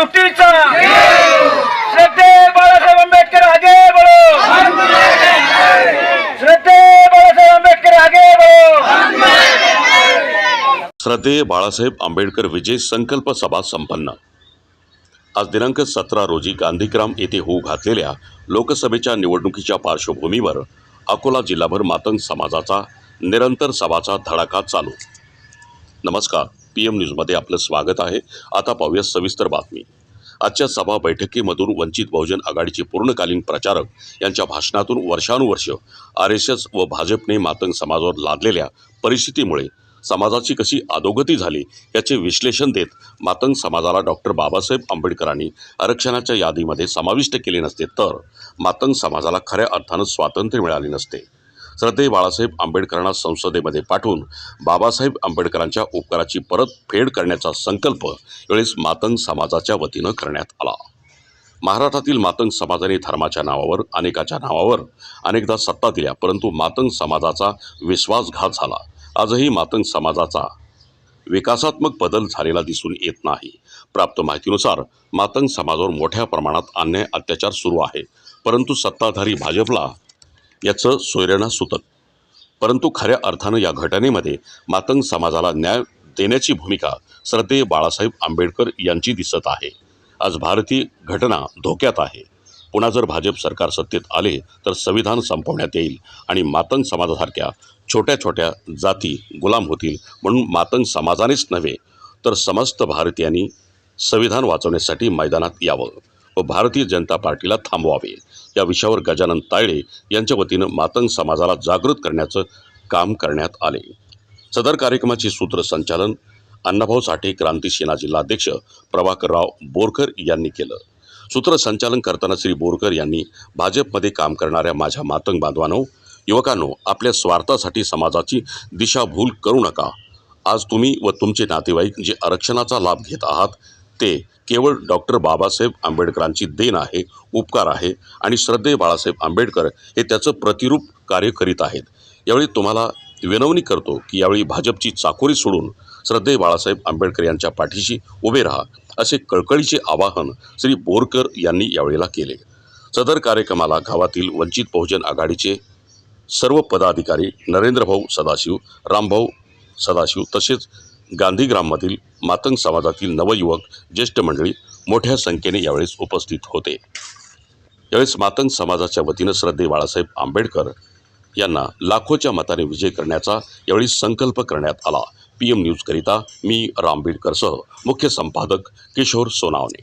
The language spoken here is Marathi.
चुकीचा. श्रद्धे बाळासाहेब आंबेडकर आगे बळो श्रद्धे बाळासाहेब आंबेडकर आगे बळो श्रद्धेय बाळासाहेब आंबेडकर विजय संकल्प सभा संपन्न. आज दिनांक सतरा रोजी गांधीग्राम येथे होऊ घातलेल्या लोकसभेच्या निवडणुकीच्या पार्श्वभूमीवर अकोला जिल्हाभर मातंग समाजाचा निरंतर सभाचा धडाका चालू. नमस्कार. पी एम न्यूजमध्ये आपलं स्वागत आहे. आता पाहूया सविस्तर बातमी. आजच्या सभा बैठकीमधून वंचित बहुजन आघाडीचे पूर्णकालीन प्रचारक यांच्या भाषणातून वर्षानुवर्ष आर एस एस व भाजपने मातंग समाजावर लादलेल्या परिस्थितीमुळे समाजाची कशी अधोगती झाली याचे विश्लेषण देत मातंग समाजाला डॉक्टर बाबासाहेब आंबेडकरांनी आरक्षणाच्या यादीमध्ये समाविष्ट केले नसते तर मातंग समाजाला खऱ्या अर्थानं स्वातंत्र्य मिळाले नसते. श्रद्धेय बाळासाहेब आंबेडकरांना संसदेमध्ये पाठवून बाबासाहेब आंबेडकरांच्या उपकाराची परतफेड करण्याचा संकल्प यावेळेस मातंग समाजाच्या वतीनं करण्यात आला. महाराष्ट्रातील मातंग समाजाने धर्माच्या नावावर अनेकाच्या नावावर अनेकदा सत्ता दिल्या परंतु मातंग समाजाचा विश्वासघात झाला. आजही मातंग समाजाचा विकासात्मक बदल झालेला दिसून येत नाही. प्राप्त माहितीनुसार मातंग समाजावर मोठ्या प्रमाणात अन्याय अत्याचार सुरू आहे. परंतु सत्ताधारी भाजपला याचं सोयऱ्यांना सुतक. परंतु खऱ्या अर्थानं या घटनेमध्ये मातंग समाजाला न्याय देण्याची भूमिका श्रद्धेय बाळासाहेब आंबेडकर यांची दिसत आहे. आज भारतीय घटना धोक्यात आहे. पुन्हा जर भाजप सरकार सत्तेत आले तर संविधान संपवण्यात येईल आणि मातंग समाजासारख्या छोट्या छोट्या जाती गुलाम होतील म्हणून मातंग समाजानेच नव्हे तर समस्त भारतीयांनी संविधान वाचवण्यासाठी मैदानात यावं. व भारतीय जनता पार्टीला थांबवावे. या विषयावर गजानन तायडे यांच्या वतीनं मातंग समाजाला जागृत करण्याचं काम करण्यात आले. सदर कार्यक्रमाचे सूत्रसंचालन अण्णाभाऊ साठे क्रांती सेना जिल्हाध्यक्ष प्रभाकरराव बोरकर यांनी केलं. सूत्रसंचालन करताना श्री बोरकर यांनी भाजपमध्ये काम करणाऱ्या माझ्या मातंग बांधवांनो युवकांनो आपल्या स्वार्थासाठी समाजाची दिशाभूल करू नका. आज तुम्ही व तुमचे नातेवाईक जे आरक्षणाचा लाभ घेत आहात ते केवळ डॉक्टर बाबासाहेब आंबेडकरांची देण आहे उपकार आहे आणि श्रद्धेय बाळासाहेब आंबेडकर हे त्याचं प्रतिरूप कार्य करीत आहेत. यावेळी तुम्हाला विनवणी करतो की यावेळी भाजपची चाकोरी सोडून श्रद्धेय बाळासाहेब आंबेडकर यांच्या पाठीशी उभे राहा असे कळकळीचे आवाहन श्री बोरकर यांनी यावेळेला केले. सदर कार्यक्रमाला गावातील वंचित बहुजन आघाडीचे सर्व पदाधिकारी नरेंद्रभाऊ सदाशिव रामभाऊ सदाशिव तसेच गांधीग्राममधील मातंग समाजातील नवयुवक ज्येष्ठ मंडळी मोठ्या संख्येने यावेळेस उपस्थित होते. यावेळेस मातंग समाजाच्या वतीनं श्रद्धे बाळासाहेब आंबेडकर यांना लाखोच्या मताने विजय करण्याचा यावेळी संकल्प करण्यात आला. पी एम न्यूजकरिता मी रामबीडकरसह मुख्य संपादक किशोर सोनावणे.